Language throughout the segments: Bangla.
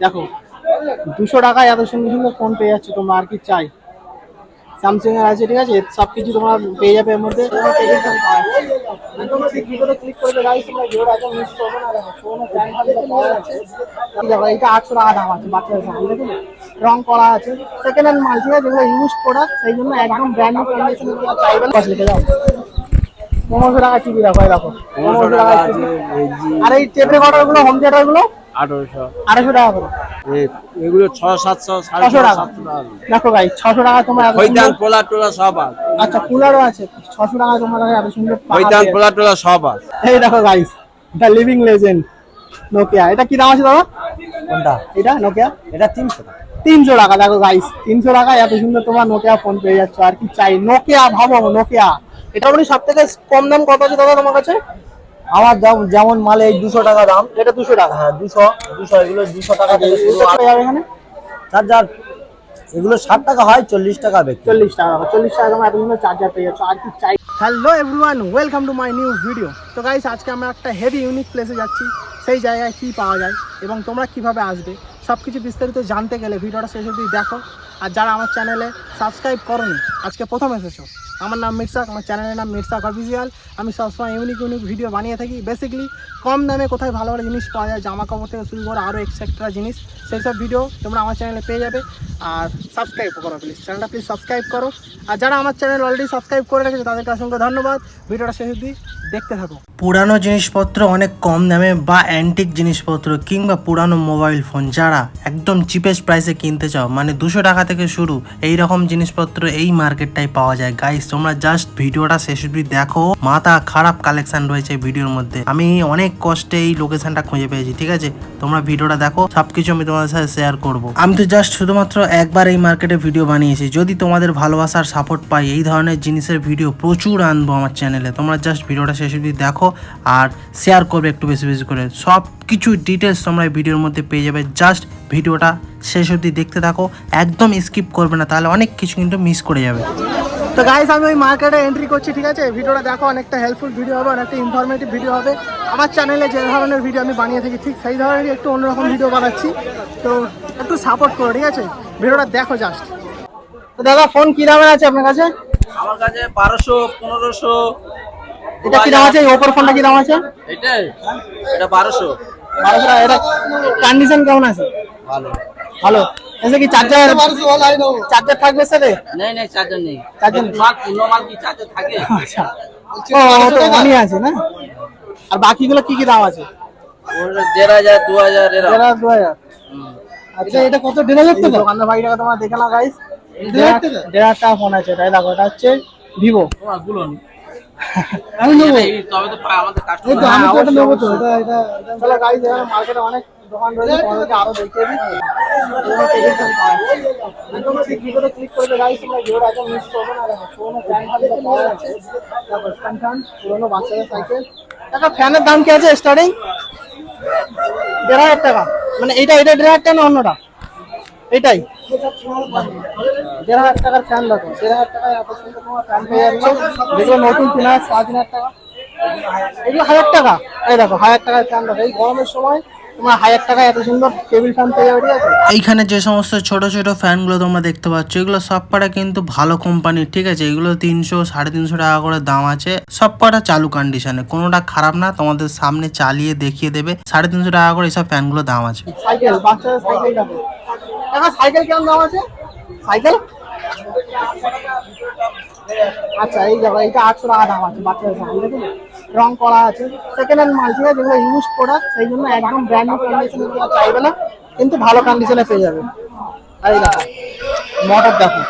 দেখো দুশো টাকায় এত সুন্দর সুন্দর ফোন পেয়ে যাচ্ছে তোমরা আর কি চাই? স্যামসাং এর আছে ঠিক আছে? সব কিছু তোমরা পেয়ে যাবে এর মধ্যে। এটা আটশো টাকা দাম আছে বাচ্চাদের রং করা আছে। সেকেন্ড হ্যান্ড মাল ঠিক আছে? যেগুলো ইউজ প্রোডাক্ট সেই জন্য একদম ব্র্যান্ড নিউ কন্ডিশনে চাইবে লিখে যাও পনেরোশো টাকা টিভি দেখো দেখো। পনেরোশো টাকা আর এই টেপ রেকর্ডারগুলো হোম থিয়েটারগুলো আঠারোশো। টাকা করে। এগুলো ছশো সাতশো ছশো ছশো টাকা দেখো ভাই ছশো টাকা তোমার এত পোলা টোলা সব আছে। আচ্ছা কুলারও আছে। ছশো টাকা তোমার এত সুন্দর পাখা পোলা টোলা সব আছে। এই দেখো guys the living legend Nokia এটা কি দাম আছে দাদা? কোনটা? এটা নোকিয়া এটা তিনশো টাকা। তিনশো টাকা দেখো গাইস তিনশো টাকা এত সুন্দর তোমার নোকিয়া ফোন পেয়ে যাচ্ছ। আর কি চাই? নোকিয়া ভাবো নোকিয়া এটা মানে সব থেকে কম দাম কত আছে দাদা তোমার কাছে? আমার যেমন যেমন মালে এই দুশো টাকা দাম। এটা দুশো টাকা। হ্যাঁ দুশো দুশো এগুলো দুশো টাকা থেকে শুরু এখানে? চার্জার এগুলো ষাট টাকা হয় চল্লিশ টাকা ব্যক্তি। চল্লিশ টাকা চল্লিশ টাকা সুন্দর চার্জার পেয়ে যাচ্ছ আর কি চাই। Hello everyone welcome to my new video তো গাইস আজকে আমরা একটা হেভি ইউনিক প্লেসে যাচ্ছি। সেই জায়গায় কি পাওয়া যায় এবং তোমরা কীভাবে আসবে সব কিছু বিস্তারিত জানতে গেলে ভিডিওটা শেষ অবধি দেখো। আর যারা আমার চ্যানেলে সাবস্ক্রাইব করোনি আজকে প্রথম এসেছ। আমার নাম মির্সাক আমার চ্যানেলের নাম মির্সাক অফিসিয়াল আমি সবসময় ইউনিক ইউনিক ভিডিও বানিয়ে থাকি। বেসিক্যালি কম দামে কোথায় ভালো ভালো জিনিস পাওয়া যায়, জামা কাপড় থেকে শুরু করে আরও এক্সট্রা জিনিস, সেই সব ভিডিও তোমরা আমার চ্যানেলে পেয়ে যাবে। আর সাবস্ক্রাইব করো প্লিজ চ্যানেলটা প্লিজ সাবস্ক্রাইব করো। আর যারা আমার চ্যানেল অলরেডি সাবস্ক্রাইব করে রেখেছে, তাদেরকে অসংখ্য ধন্যবাদ। ভিডিওটা শেষ অবধি দেখতে থাকো। পুরানো জিনিসপত্র অনেক কম দামে বা অ্যান্টিক জিনিসপত্র কিংবা পুরানো মোবাইল ফোন যারা একদম চিপেস্ট প্রাইসে কিনতে চাও মানে দুশো টাকা থেকে শুরু এই রকম জিনিসপত্র এই মার্কেটটাই পাওয়া যায়। গাইস তোমরা জাস্ট ভিডিওটা শেষ অবধি দেখো। মাথা খারাপ কালেকশন রয়েছে ভিডিওর মধ্যে। আমি অনেক কষ্টে এই লোকেশনটা খুঁজে পেয়েছি, ঠিক আছে? তোমরা ভিডিওটা দেখো, সবকিছু আমি তোমাদের সাথে শেয়ার করব। আমি তো জাস্ট শুধুমাত্র একবার এই মার্কেটে ভিডিও বানিয়েছি। যদি তোমাদের ভালোবাসার সাপোর্ট পাই, এই ধরনের জিনিসের ভিডিও প্রচুর আনব আমার চ্যানেলে তোমরা জাস্ট ভিডিওটা শেষ অবধি দেখো আর শেয়ার করবে একটু বেশি বেশি করে। সব কিছু ডিটেলস তোমরা এই ভিডিওর মধ্যে পেয়ে যাবে। জাস্ট ভিডিওটা শেষ অবধি দেখতে থাকো। একদম স্কিপ করবে না তাহলে অনেক কিছু কিন্তু মিস করে যাবে। তো গাইস আমি ওই মার্কেটে এন্ট্রি করছি ঠিক আছে? ভিডিওটা দেখো অনেকটা হেল্পফুল ভিডিও হবে অনেকটা ইনফরমেটিভ ভিডিও হবে। আমার চ্যানেলে যে ধরনের ভিডিও আমি বানিয়ে থাকি ঠিক সেই ধরনেরই একটু অন্যরকম ভিডিও বানাচ্ছি। তো একটু সাপোর্ট করো ঠিক আছে? ভিডিওটা দেখো জাস্ট তো দাদা ফোন কী দামের আছে আপনার কাছে? আমার কাছে বারোশো পনেরোশো এটা কি দাম আছে? ওপর ফোনটা কি দাম আছে? এটা এটা বারোশো। বারোশো টাকা। এটা কন্ডিশন কেমন আছে? ভালো। ভালো। এসে কি চার্জার চার্জার থাকবে সাথে নেই নেই চার্জার নেই। চার্জার মাল পূর্ণ মাল কি চার্জার থাকে? আচ্ছা। ও তো অনই আছে না? আর বাকিগুলো কি কি দাম আছে? ওটা দেড় হাজার দু হাজার এরকম। দেড় হাজার দু হাজার। আচ্ছা এটা কত? দেড় হাজার টাকা? দোকানদার ভাইটাকে তোমরা দেখে নাও গাইস দেড় হাজার টাকা। দেড় হাজার টাকা ফোন আছে। তাই দেখো এটা হচ্ছে ভিভো গুলো নি। আমি নেব। তবে তো আমাদের এই তো কাস্টমার আমি তো এটা নেব তো? এটা এটা চলো গাইস এখানে মার্কেটে অনেক দোকান রয়েছে তোমাদেরকে আরও দেখিয়ে দিই ঠিক ভিডিওতে ক্লিক করবে গাইস তোমরা ভিডিওটা একদম মিস করবে না। দেখো পুরোনো ফ্যান ফানটা পাওয়া যাচ্ছে। স্ট্যান্ড ফ্যান পুরোনো বাচ্চাদের সাইকেল টাকা ফ্যানের দাম কি আছে স্টার্টিং দেড় হাজার টাকা। মানে এইটা এটা দেড় হাজার টাকা না অন্যটা? এটাই। দেড় হাজার টাকার ফ্যান দেখো। দেড় হাজার টাকায় এত সুন্দর তোমার ফ্যান পেয়ে যাচ্ছে। যেগুলো নতুন তিন হাজার সাড়ে তিন হাজার টাকা। এগুলো হাজার টাকা। এই দেখো হাজার টাকার ফ্যান দেখো। এই গরমের সময় তোমার হাজার টাকায় এত সুন্দর টেবিল ফ্যান পেয়ে যাবে ঠিক আছে? এইখানে যে সমস্ত ছোট ছোট ফ্যানগুলো তোমরা দেখতে পাচ্ছ এগুলো সব কটা কিন্তু ভালো কোম্পানির ঠিক আছে? এগুলো তিনশো সাড়ে তিনশো টাকা করে দাম আছে। সব কটা চালু কন্ডিশনে কোনোটা খারাপ না তোমাদের সামনে চালিয়ে দেখিয়ে দেবে। সাড়ে তিনশো টাকা করে এইসব ফ্যানগুলো দাম আছে। সাইকেল বাচ্চাদের সাইকেল দেখো। টাকা সাইকেল কেমন দাম আছে? সাইকেল? আচ্ছা এই দেখো, এইটা আটশো টাকা দাম আছে, বাচ্চাদের সাইকেল দেখুন রং করা আছে সেকেন্ড হ্যান্ড মাল, ঠিক আছে? ইউজ প্রোডাক্ট সেই জন্য একদম ব্র্যান্ড নিউ কন্ডিশনে চাইবে না, কিন্তু ভালো কন্ডিশনে পেয়ে যাবে। আর এই দেখো মোটর দেখো।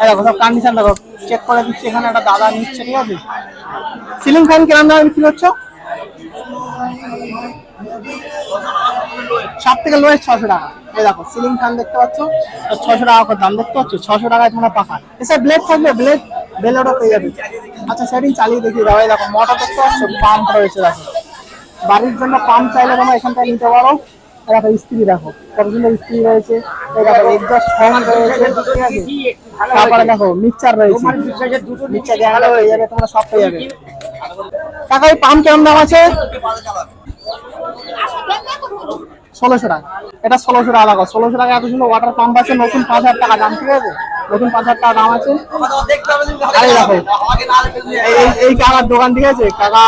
এই দেখো, সব কন্ডিশন দেখো। চেক করে দিচ্ছি এখানে, একটা দাদা নিচ্ছে, ঠিক আছে? সিলিং ফ্যান কিরম দাম বিক্রি হচ্ছে? সব থেকে লোয়েস্ট ছশো টাকা। এই দেখো সিলিং ফ্যান দেখতে পাচ্ছ ছশো টাকা করে দাম দেখতে পাচ্ছ ছশো টাকায় তোমরা পাখা। এছাড়া ব্লেড থাকবে ব্লেড ব্লেডও পেয়ে যাবে। আচ্ছা সেটিং চালিয়ে দেখিয়ে দাও এই দেখো মোটর দেখতে পাচ্ছ পাম্প রয়েছে, দেখো। বাড়ির জন্য পাম্প চাইলে তোমরা এখান থেকে নিতে পারো। দেখো, স্ত্রী, দেখো, কত সুন্দর স্ত্রী রয়েছে। দেখো ফ্যান রয়েছে তারপরে দেখো মিক্সচার রয়েছে। মিক্সচার গ্যাংলা হয়ে যাবে, তোমরা সব পেয়ে যাবে। টাকা এই পাম্প কেমন দাম আছে? ষোলোশো টাকা। এটা ষোলোশো টাকা দেখো, ষোলোশো টাকা এত সুন্দর ওয়াটার পাম্প আছে, নতুন পাঁচ হাজার টাকা দাম, ঠিক আছে? নতুন পাঁচ হাজার টাকা দাম আছে। দেখো, এই- কাকার দোকান, ঠিক আছে? কাকা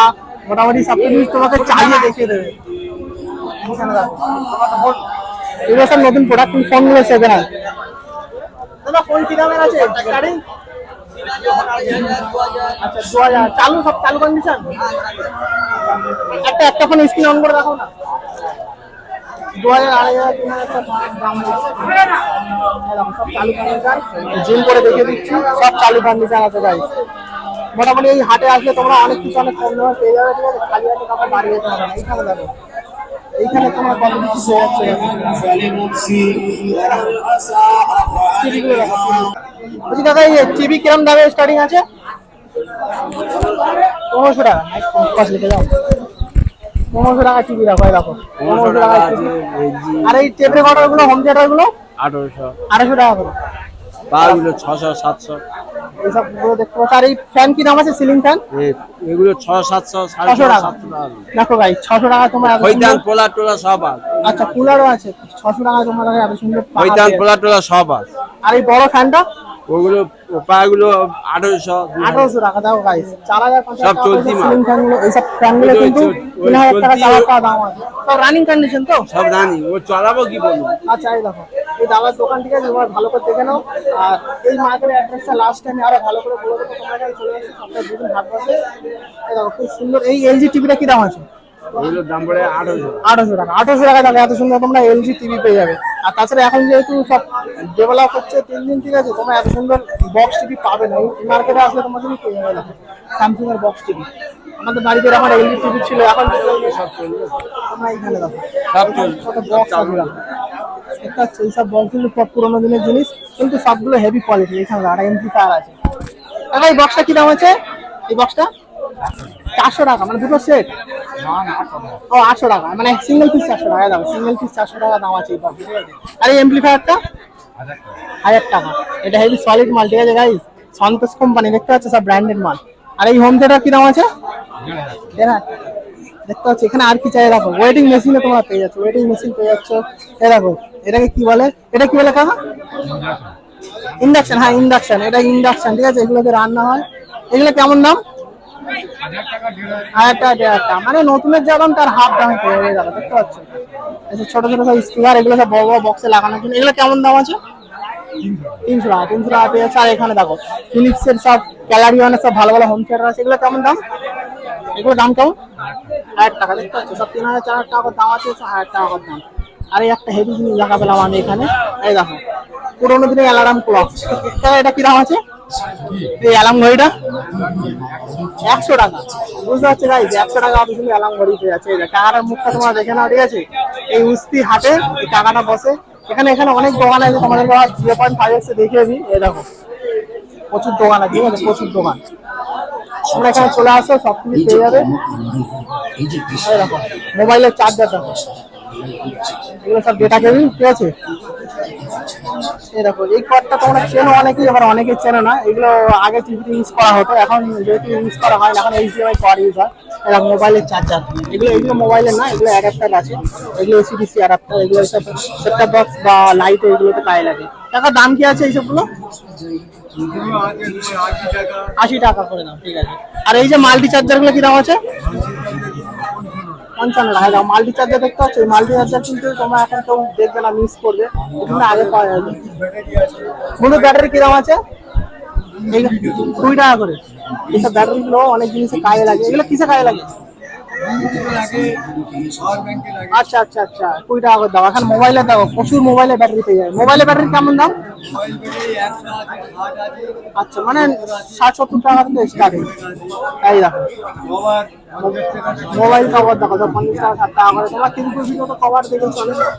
মোটামুটি সব কিছু তোমাকে চালিয়ে দেখিয়ে দেবে। দেখো। এগুলো নতুন প্রোডাক্ট ফোন কি আচ্ছা চালু সব চালু একটা একটা ফোন স্ক্রিন অন করে রাখো না। জিম করে দেখিয়ে দিচ্ছি, সব চালু কন্ডিশন আছে গাইস মোটামুটি এই হাটে আসলে তোমরা অনেক কিছু অনেক কম পেয়ে যাবে, ঠিক আছে? খালি হাতে কাপড় যেতে হবে এইখানে দেখো। এইখানে তোমরা কত কিছু বলছি, দাদা, এই টিভি কিরম দামে স্টার্টিং আছে? পনেরোশো টাকা। পনেরোশো টাকা দেখো এই দেখো। পনেরোশো টাকা আর এই টেপ রেকর্ডারগুলো হোম থিয়েটারগুলো? আঠারোশো। আড়াইশো টাকা করে। পাগুলো ছশো সাতশো। এইসবগুলো দেখতে পাচ্ছ। আর এই ফ্যান কি দাম আছে? সিলিং ফ্যান এগুলো ছশো সাতশো সাতশো টাকা দেখো ভাই ছশো টাকা তোমার হইতান পোলা টোলা সব আচ্ছা কুলারও আছে। ছশো টাকা তোমার এত সুন্দর পাখা হইতান পোলা টোলা সব আর এই বড় ফ্যানটা ওগুলো পাগুলো আঠারোশো আঠারোশো টাকা দাও গাইস চার হাজার সব চলতি মাল। সিলিং ফ্যানগুলো এইসব ফ্যান কিন্তু তিন হাজার টাকা চার হাজার দাম আছে। সব রানিং কন্ডিশন তো? সব জানি ও চালাবো কি বলব? আচ্ছা এই দেখো এই দাদার দোকান থেকে তোমার ভালো করে দেখে নাও। আর এই মার্কেটের অ্যাড্রেসটা লাস্ট টাইমে আরও ভালো করে বলে দেবো তোমার কাছে চলে আসছে সপ্তাহে দুদিন হাট বসে। এই দেখো খুব সুন্দর। এই এলজি টিভিটা কি দাম আছে? ওগুলোর দাম পড়ে আঠারোশো। আঠারোশো টাকা। আঠারোশো টাকা তাহলে এত সুন্দর তোমরা এলজি টিভি পেয়ে যাবে। আর তাছাড়া এখন যেহেতু সব ডেভেলপ হচ্ছে তিন দিন ঠিক আছে তোমরা এত সুন্দর বক্স টিভি পাবে না। মার্কেটে আসলে তোমরা তুমি পেয়ে যাবে স্যামসুং এর বক্স টিভি আমাদের বাড়িতে আমার এলজি টিভি ছিল এখন সব চলবে। তোমরা এইখানে দেখো। সব চলবে। বক্স আছে দেখো। এইসব বক্স সব পুরোনো দিনের জিনিস কিন্তু সবগুলো হেভি কোয়ালিটি এখানে আর এমপি তার আছে। এই বক্সটা কি দাম আছে? এই বক্সটা চারশো টাকা মানে দুটো সেট ও আটশো টাকা মানে সিঙ্গেল পিস চারশো টাকা দাম সিঙ্গেল পিস চারশো টাকা দাম আছে? আর এই এমপ্লিফায়ারটা হাজার টাকা। এটা হেভি সলিড মাল ঠিক আছে গাইস সন্তোষ কোম্পানি দেখতে পাচ্ছ? সব ব্র্যান্ডেড মাল। আর এই হোম থিয়েটার কি দাম আছে। দেখতে পাচ্ছ? এখানে আর কি চাই দেখো ওয়েটিং মেশিনে তোমরা পেয়ে যাচ্ছ ওয়েটিং মেশিন পেয়ে যাচ্ছ। এই দেখো এটাকে কি বলে? এটা কি বলে কাকা? ইন্ডাকশন হ্যাঁ ইন্ডাকশন এটা ইন্ডাকশন ঠিক আছে? এগুলোতে রান্না হয়। এগুলো কেমন দাম? হাজার টাকা মানে নতুনের যা দাম তার হাফ দামে হয়ে যাবে, দেখতে পাচ্ছ? যে ছোট ছোট সব স্পিকার এগুলো সব বড় বড় বক্সে লাগানোর জন্য। এগুলো কেমন দাম আছে? তিনশো টাকা তিনশো টাকা পেয়ে যাচ্ছে। আর এখানে দেখো ফিলিপসের সব ক্যালারিওয়ানের সব ভালো ভালো হোম থিয়েটার আছে। এগুলো কেমন দাম? এগুলো দাম কেমন? হাজার টাকা, দেখতে পাচ্ছ? সব তিন হাজার, চার হাজার টাকা দাম আছে হাজার টাকা দাম। আর এই একটা হেভি জিনিস দেখা পেলাম আমি এখানে। এই দেখো, পুরোনো দিনের অ্যালার্ম ক্লক এটা কি দাম আছে? এই অ্যালার্ম ঘড়িটা একশো টাকা। বুঝতে পারছি গাইজ একশো টাকা শুধু অ্যালার্ম ঘড়ি পেয়ে যাচ্ছে। এই যে মুখটা তোমরা দেখে নাও, ঠিক আছে? এই উস্তি হাটে এই কাকাটা বসে। এখানে এখানে অনেক দোকান আছে, তোমাদের জিরো পয়েন্ট ফাইভ এক্সে দেখিয়ে দিই। এই দেখো, প্রচুর দোকান আছে, ঠিক আছে? প্রচুর দোকান। তোমরা এখানে চলে আসো, সব কিছু পেয়ে যাবে। মোবাইলের চার্জার দেখো। এগুলো সব ডেটা কেবিল ঠিক আছে? এই তোমরা অনেকেই না। এগুলো আগে ইউজ করা হতো, এখন ইউজ করা হয় কর্ড ইউজ হয়। মোবাইলের চার্জার এগুলো মোবাইলের না, এগুলো আছে। এগুলো সব বক্স বা লাইট লাগে। দাম কি আছে এইসবগুলো? আশি টাকা করে দাম, ঠিক আছে। আর এই যে মাল্টি চার্জারগুলো কি দাম আছে? পঞ্চান্ন টাকা। দাও মাল্টি চার্জার দেখতে পাচ্ছ? এই মাল্টি চার্জার কিন্তু তোমরা এখন কেউ দেখবে না মিস করবে। এগুলো আগে পাওয়া যাবে কোনো ব্যাটারি কি আছে? কুড়ি টাকা করে। এইসব ব্যাটারি গুলো অনেক জিনিসে কাজে লাগে। এগুলো কিসে কাজে লাগে? আচ্ছা আচ্ছা আচ্ছা। কুড়ি টাকা করে দাও। এখন মোবাইলে দাও প্রচুর মোবাইলের ব্যাটারি পেয়ে যাবে। মোবাইলের ব্যাটারি কেমন দাম? আচ্ছা মানে ষাট সত্তর টাকা থেকে স্টার্টিং এই দেখো। মোবাইল কভার দেখো সব পঞ্চাশ টাকা, ষাট টাকা করে। তোমার তিন মতো কভার দেখে চলে পাচ্ছ।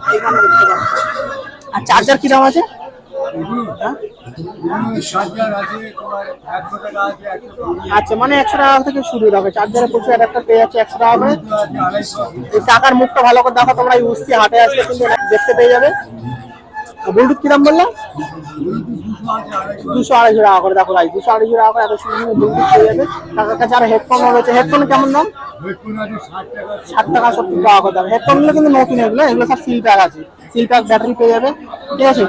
আর চার্জার কি দাম আছে? আচ্ছা মানে একশো টাকা থেকে শুরু দেখো চার্জারে প্রচুর অ্যাডাপ্টার পেয়ে যাচ্ছে একশো টাকা করে। টাকার মুখটা ভালো করে দেখো তোমরা এই উস্তি হাটে আসলে কিন্তু দেখতে পেয়ে যাবে। ব্লুটুথ কিরাম বললাম? দুশো আড়াইশো টাকা করে দেখো ভাই দুশো আড়াইশো টাকা করে এত সুন্দর ব্লুটুথ পেয়ে যাবে। টাকার কাছে আর হেডফোন রয়েছে। হেডফোন কেমন দাম? ষাট টাকা সত্তর টাকা করে দাম। হেডফোনগুলো কিন্তু নতুন এগুলো এগুলো সব সিল প্যাক আছে। প্যাক ব্যাটারি পেয়ে যাবে। ঠিক আছে?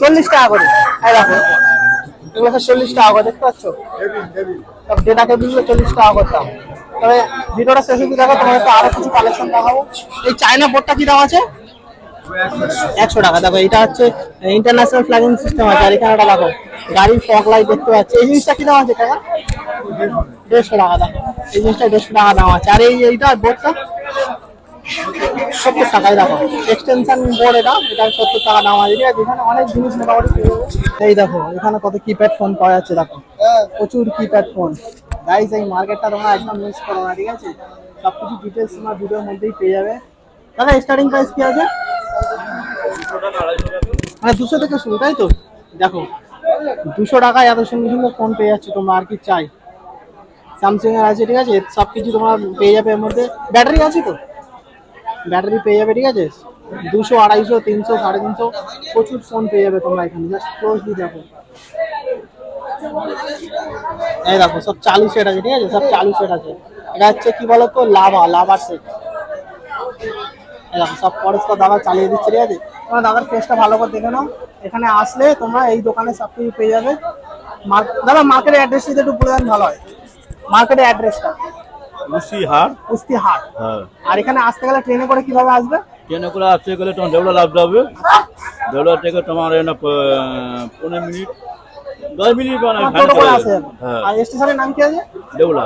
চল্লিশ টাকা করে। দেখো, এগুলো সব চল্লিশ টাকা করে, দেখতে পাচ্ছ? সব ডেটা কেবিলগুলো চল্লিশ টাকা করে দাম তবে ভিডিওটা শেষ অব্দি দেখো, তোমাদের তো আরও কিছু কালেকশন দেখাবো। এই চায়না বোর্ডটা কি দাম আছে? একশো টাকা। দেখো, এটা হচ্ছে ইন্টারন্যাশনাল ফ্ল্যাগিং সিস্টেম আছে, আর এখানে দেখো, গাড়ির ফগ লাইট দেখতে পাচ্ছি। এই জিনিসটা কি দাম আছে টাকা দেড়শো টাকা দাম এই জিনিসটা দেড়শো টাকা দাম আছে। আর এই এইটা বোর্ডটা সত্তর টাকায় দেখো এক্সটেনশন বোর্ড এটা এটা সত্তর টাকা দাম আছে ঠিক আছে এখানে অনেক জিনিস মোটামুটি এই দেখো, এখানে কত কিপ্যাড ফোন পাওয়া যাচ্ছে, দেখো। প্রচুর কিপ্যাড ফোন গাইস এই মার্কেটটা তোমরা একদম মিস করো না, ঠিক আছে? সব কিছু ডিটেলস তোমার ভিডিওর মধ্যেই পেয়ে যাবে। দাদা স্টার্টিং প্রাইস কি আছে? মানে দুশো থেকে শুরু, তাই তো? দেখো, দুশো টাকায় এত সুন্দর সুন্দর ফোন পেয়ে যাচ্ছে তোমরা, আর কি চাই? স্যামসাং এর আছে, ঠিক আছে? সব কিছু তোমরা পেয়ে যাবে এর মধ্যে। ব্যাটারি আছে তো? ব্যাটারি পেয়ে যাবে, ঠিক আছে? দুশো, আড়াইশো, তিনশো, সাড়ে তিনশো। প্রচুর ফোন পেয়ে যাবে তোমরা এখানে জাস্ট ক্লোজলি দেখো। এই দেখো, সব চালু সেট আছে, ঠিক আছে? সব চালু সেট আছে। এটা হচ্ছে কি বলতো? লাভা, লাভার সেট দেখো, সব পরস্পর দাদা চালিয়ে দিচ্ছে, ঠিক আছে? তোমরা দাদার ফেসটা ভালো করে দেখে নাও। এখানে আসলে তোমরা এই দোকানে সব কিছু পেয়ে যাবে। দাদা মার্কেটের অ্যাড্রেসটা একটু বলে দেন, ভালো হয়। মার্কেটের অ্যাড্রেসটা হ্যাঁ। আর এখানে আসতে গেলে ট্রেনে করে কীভাবে আসবে? ট্রেনে করে আসতে গেলে তোমার দেউলা দেউলা থেকে তোমার পনেরো মিনিট দশ মিনিট মানে। হ্যাঁ। আর স্টেশনের নাম কি আছে? দেউলা।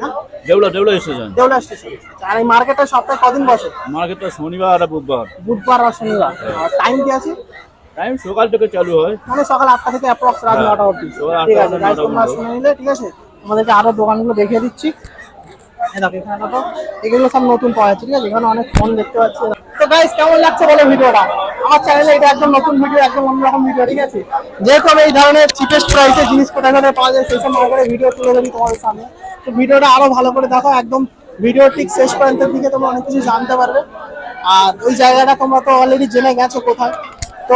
হ্যাঁ? দেউলা দেউলা স্টেশন। দেউলা স্টেশন। আর এই মার্কেটটা সপ্তাহে কদিন বসে? মার্কেটটা শনিবার আর বুধবার। বুধবার আর শনিবার। টাইম কি আছে? টাইম সকাল থেকে চালু হয়। মানে সকাল আটটা থেকে অ্যাপ্রক্স রাত নটা অবধি। ঠিক আছে তোমরা। শুনে নিলে ঠিক আছে? তোমাদেরকে আরও দোকানগুলো দেখিয়ে দিচ্ছি। এখানে এগুলো সব নতুন পাওয়া যাচ্ছে, ঠিক আছে? এখানে অনেক ফোন দেখতে পাচ্ছি। তো গাইস কেমন লাগছে বলো ভিডিওটা? আমার চ্যানেলে এটা একদম নতুন ভিডিও একদম অন্যরকম ভিডিও ঠিক আছে? যেহেতু আমি এই ধরনের চিপেস্ট প্রাইসে জিনিস কোথায় কোথায় পাওয়া যায়, সেই সব মার্কেটে ভিডিও তুলে ধরি তোমাদের সামনে। তো ভিডিওটা আরও ভালো করে দেখো, একদম ভিডিও ঠিক শেষ পর্যন্ত দিকে তোমরা অনেক কিছু জানতে পারবে। আর ওই জায়গাটা তোমরা তো অলরেডি জেনে গেছো কোথায়। তো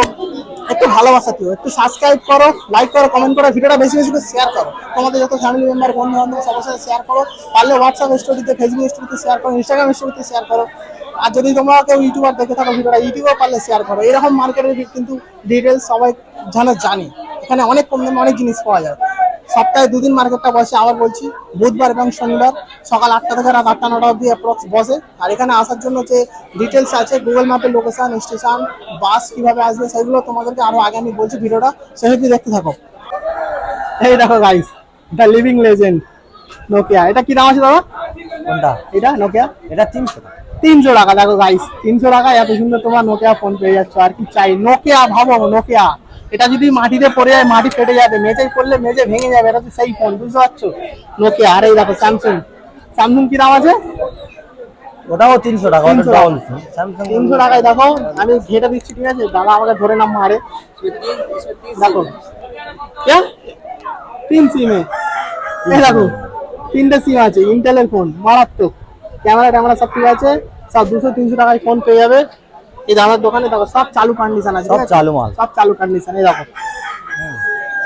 একটু ভালোবাসা দিও, একটু সাবস্ক্রাইব করো লাইক করো কমেন্ট করো, ভিডিওটা বেশি বেশি করে শেয়ার করো। তোমাদের যত ফ্যামিলি মেম্বার বন্ধু বান্ধব সবার সাথে শেয়ার করো। পারলে হোয়াটসঅ্যাপ স্টোরিতে ফেসবুক স্টোরিতে শেয়ার করো ইনস্টাগ্রাম স্টোরিতে শেয়ার করো। আর যদি তোমরা কেউ ইউটিউবার দেখে থাকো, ভিডিওটা ইউটিউবে পারলে শেয়ার করো। এরকম মার্কেটের কিন্তু ডিটেলস সবাই যেন জানে। এখানে অনেক কম দামে অনেক জিনিস পাওয়া যায়। সপ্তাহে দুদিন মার্কেটটা বসে আবার বলছি বুধবার এবং শনিবার সকাল আটটা থেকে রাত আটটা নটা অবধি অ্যাপ্রক্স বসে। আর এখানে আসার জন্য যে ডিটেলস আছে গুগল ম্যাপের লোকেশন স্টেশন বাস কীভাবে আসবে সেগুলো তোমাদেরকে আরও আগে আমি বলছি ভিডিওটা। সেহেতু দেখতে থাকো। এই দেখো guys the living legend Nokia এটা কি দাম আছে দাদা? কোনটা? এটা নোকিয়া এটা তিনশো টাকা। তিনশো টাকা দেখো গাইস তিনশো টাকা এত সুন্দর তোমার নোকিয়া ফোন পেয়ে যাচ্ছ। আর কি চাই? নোকিয়া ভাবো নোকিয়া এটা যদি মাটিতে পড়ে যায় মাটি ফেটে যাবে মেঝেই পড়লে মেঝে ভেঙে যাবে এটা তো সেই ফোন বুঝতে পারছ? নোকিয়া আর এই দেখো স্যামসুং স্যামসুং কি দাম আছে? ওটাও তিনশো টাকা ওটা 300 টাকা। স্যামসাং তিনশো টাকায় দেখো আমি ঘেটে দিচ্ছি ঠিক আছে? দাদা আমাকে ধরে নাম মারে। দেখো। क्या তিন সিমে এই দেখো তিনটে সিম আছে ইন্টেলের ফোন মারাত্মক। ক্যামেরা ট্যামেরা সব ঠিক আছে সব দুশো তিনশো টাকায় ফোন পেয়ে যাবে। এই দাদার দোকানে দেখো সব চালু কন্ডিশন আছে সব চালু মাল। সব চালু কন্ডিশন এই দেখো।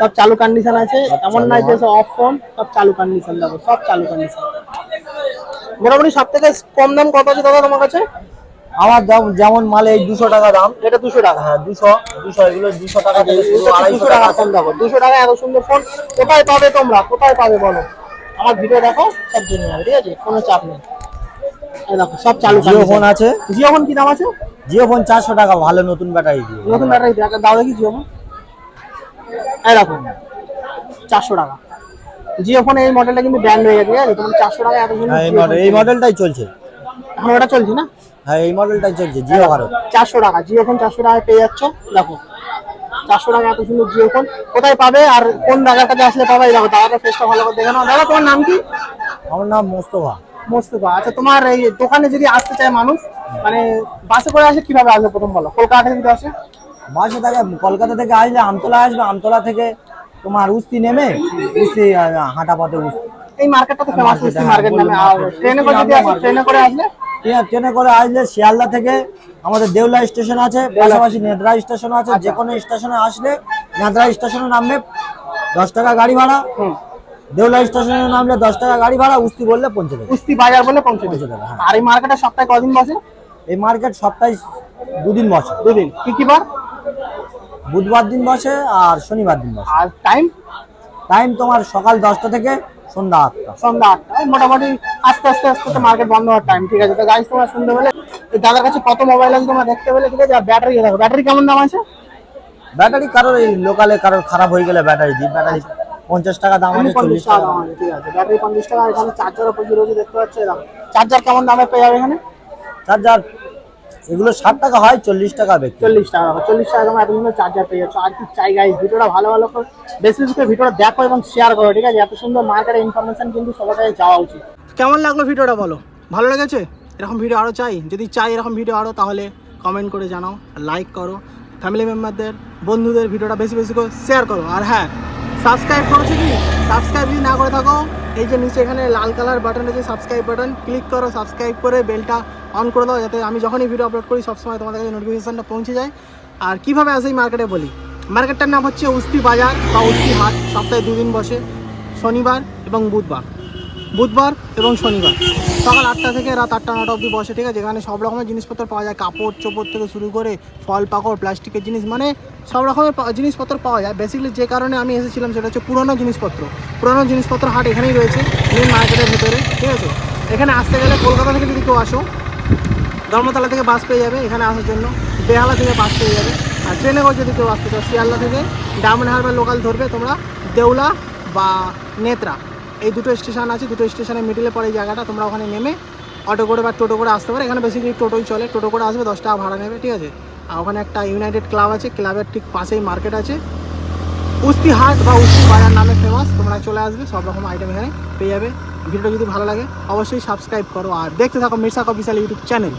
সব চালু কন্ডিশন আছে এমন নয় যে অফ ফোন সব চালু কন্ডিশন দেখো সব চালু কন্ডিশন মোটামুটি সব থেকে কম দাম কত আছে দাদা তোমার কাছে? আমার যেমন মালে এই দুশো টাকা দাম। এটা দুশো টাকা। হ্যাঁ দুশো দুশো এগুলো দুশো টাকা দুশো টাকা ফোন দেখো দুশো টাকা এত সুন্দর ফোন কোথায় পাবে তোমরা? কোথায় পাবে বলো? আমার ভিডিও দেখো সব জেনে যাবে ঠিক আছে? কোনো চাপ নেই। এই দেখো সব চালু জিও ফোন আছে। জিও ফোন কি দাম আছে? জিও ফোন চারশো টাকা ভালো নতুন ব্যাটারি দিয়ে। নতুন ব্যাটারি দেখা দাও দেখি জিও ফোন। দেখো চারশো টাকা। জিও ফোনে এই মডেলটা কিন্তু ব্র্যান্ড হয়ে গেছে ঠিক আছে? চারশো টাকা এত হ্যাঁ এই মডেল এই মডেলটাই চলছে। এখন ওটা চলছে না? হ্যাঁ এই মডেলটাই চলছে জিও ভারত। চারশো টাকা জিও ফোন চারশো টাকায় পেয়ে যাচ্ছ দেখো। চারশো টাকা এত সুন্দর জিও ফোন। কোথায় পাবে আর কোন কাছে আসলে পাবে? এই দেখো দাদাটা ফেসটা ভালো করে দেখে নাও। দাদা তোমার নাম কি? আমার নাম মোস্তফা। মোস্তফা আচ্ছা তোমার এই দোকানে যদি আসতে চায় মানুষ মানে বাসে করে আসে কীভাবে আসবে প্রথম বলো? কলকাতা থেকে যদি আসে? বাসে থেকে কলকাতা থেকে আসলে আমতলা আসবে আমতলা থেকে তোমার উস্তি নেমে উস্তি হাঁটা পথে উস্তি। এই মার্কেটটা তো ফেমাস উস্তি মার্কেট নামে। আর ট্রেনে করে যদি আসে ট্রেনে করে আসলে? ট্রেনে- করে আসলে শিয়ালদা থেকে আমাদের দেউলা স্টেশন আছে পাশাপাশি নেদ্রা স্টেশন আছে আচ্ছা। যে কোনো স্টেশনে আসলে নেদ্রা স্টেশনে নামলে দশ টাকা গাড়ি ভাড়া। দেউলা স্টেশনে নামলে দশ টাকা গাড়ি ভাড়া উস্তি বললে পৌঁছে দেবে। কুস্তি বাজার বলে পৌঁছে দেবে। হ্যাঁ। আর এই মার্কেটে সপ্তাহে কদিন বসে? এই মার্কেট সপ্তাহে দুদিন বসে। দুদিন। কি কি বার? বুধবার দিন বসে আর শনিবার দিন বসে। আর টাইম? টাইম তোমার সকাল দশটা থেকে সন্ধ্যা আটটা। সন্ধ্যা আটটা। মোটামুটি আস্তে আস্তে আস্তে তো মার্কেট বন্ধ হওয়ার টাইম। ঠিক আছে তো গাইজ তোমরা শুনতে পেলে। দাদার কাছে কত মোবাইল আছে তোমরা দেখতে পেলে ঠিক আছে? আর ব্যাটারি দেখো। ব্যাটারি কেমন দাম আছে? ব্যাটারি কারোর এই লোকালে কারোর খারাপ হয়ে গেলে ব্যাটারি দিই। ব্যাটারি পঞ্চাশ টাকা দাম আছে চল্লিশ টাকা দাম আছে ঠিক আছে। ব্যাটারি পঞ্চাশ টাকা এখানে চার্জারও প্রচুর রয়েছে দেখতে পাচ্ছ এরকম। চার্জার কেমন দামে পেয়ে যাবে এখানে? চার্জার এগুলো ষাট টাকা হয় চল্লিশ টাকা ব্যক্তি চল্লিশ টাকা চল্লিশ টাকা তোমার এত সুন্দর চার্জার পেয়ে যাচ্ছ। আর কি চাই গাইজ ভিডিওটা ভালো ভালো করে বেশি বেশি করে ভিডিওটা দেখো এবং শেয়ার করো ঠিক আছে? এত সুন্দর মার্কেটের ইনফরমেশন কিন্তু সবার কাছে যাওয়া উচিত। কেমন লাগল ভিডিওটা বলো? ভালো লেগেছে? এরকম ভিডিও আরও চাই? যদি চাই এরকম ভিডিও আরও তাহলে কমেন্ট করে জানাও লাইক করো। ফ্যামিলি মেম্বারদের বন্ধুদের ভিডিওটা বেশি বেশি করে শেয়ার করো। আর হ্যাঁ সাবস্ক্রাইব করেছ কি সাবস্ক্রাইব যদি না করে থাকো, এই যে নিচে এখানে লাল কালার বাটন আছে সাবস্ক্রাইব বাটন ক্লিক করো সাবস্ক্রাইব করে বেলটা অন করে দাও, যাতে আমি যখনই ভিডিও আপলোড করি, সবসময় তোমাদের কাছে নোটিফিকেশানটা পৌঁছে যায়। আর কীভাবে আসে এই মার্কেটে বলি? মার্কেটটার নাম হচ্ছে উস্তি বাজার বা উস্তি হাট, সপ্তাহে দুদিন বসে, শনিবার এবং বুধবার। বুধবার এবং শনিবার। সকাল আটটা থেকে রাত আটটা, নটা অবধি বসে, ঠিক আছে? এখানে সব রকমের জিনিসপত্র পাওয়া যায়। কাপড় চোপড় থেকে শুরু করে ফল, পাকড়, প্লাস্টিকের জিনিস মানে সব রকমের জিনিসপত্র পাওয়া যায়। বেসিক্যালি যে কারণে আমি এসেছিলাম সেটা হচ্ছে পুরোনো জিনিসপত্র। পুরোনো জিনিসপত্র হাট এখানেই রয়েছে মেন মার্কেটের ভেতরে, ঠিক আছে? এখানে আসতে গেলে কলকাতা থেকে যদি কেউ আসো, ধর্মতলা থেকে বাস পেয়ে যাবে এখানে আসার জন্য। বেহালা থেকে বাস পেয়ে যাবে। আর ট্রেনে করে যদি কেউ আসতে চাও, শিয়ালদা থেকে ডায়মন্ড হারবার লোকাল ধরবে তোমরা, দেউলা বা নেত্রা। এই দুটো স্টেশন আছে, দুটো স্টেশনের মিডিলে পড়ে এই জায়গাটা, তোমরা ওখানে নেমে অটো করে বা টোটো করে আসতে পারো। এখানে বেসিক্যালি টোটোই চলে, টোটো করে আসবে দশ টাকা ভাড়া নেবে, ঠিক আছে? আর ওখানে একটা ইউনাইটেড ক্লাব আছে, ক্লাবের ঠিক পাশেই মার্কেট আছে। উস্তি হাট বা উস্তি বাজার নামে ফেমাস তোমরা চলে আসবে, সব রকম আইটেম এখানে পেয়ে যাবে। ভিডিওটা যদি ভালো লাগে, অবশ্যই সাবস্ক্রাইব করো। আর দেখতে থাকো মির্সা কফিসাল ইউটিউব চ্যানেল।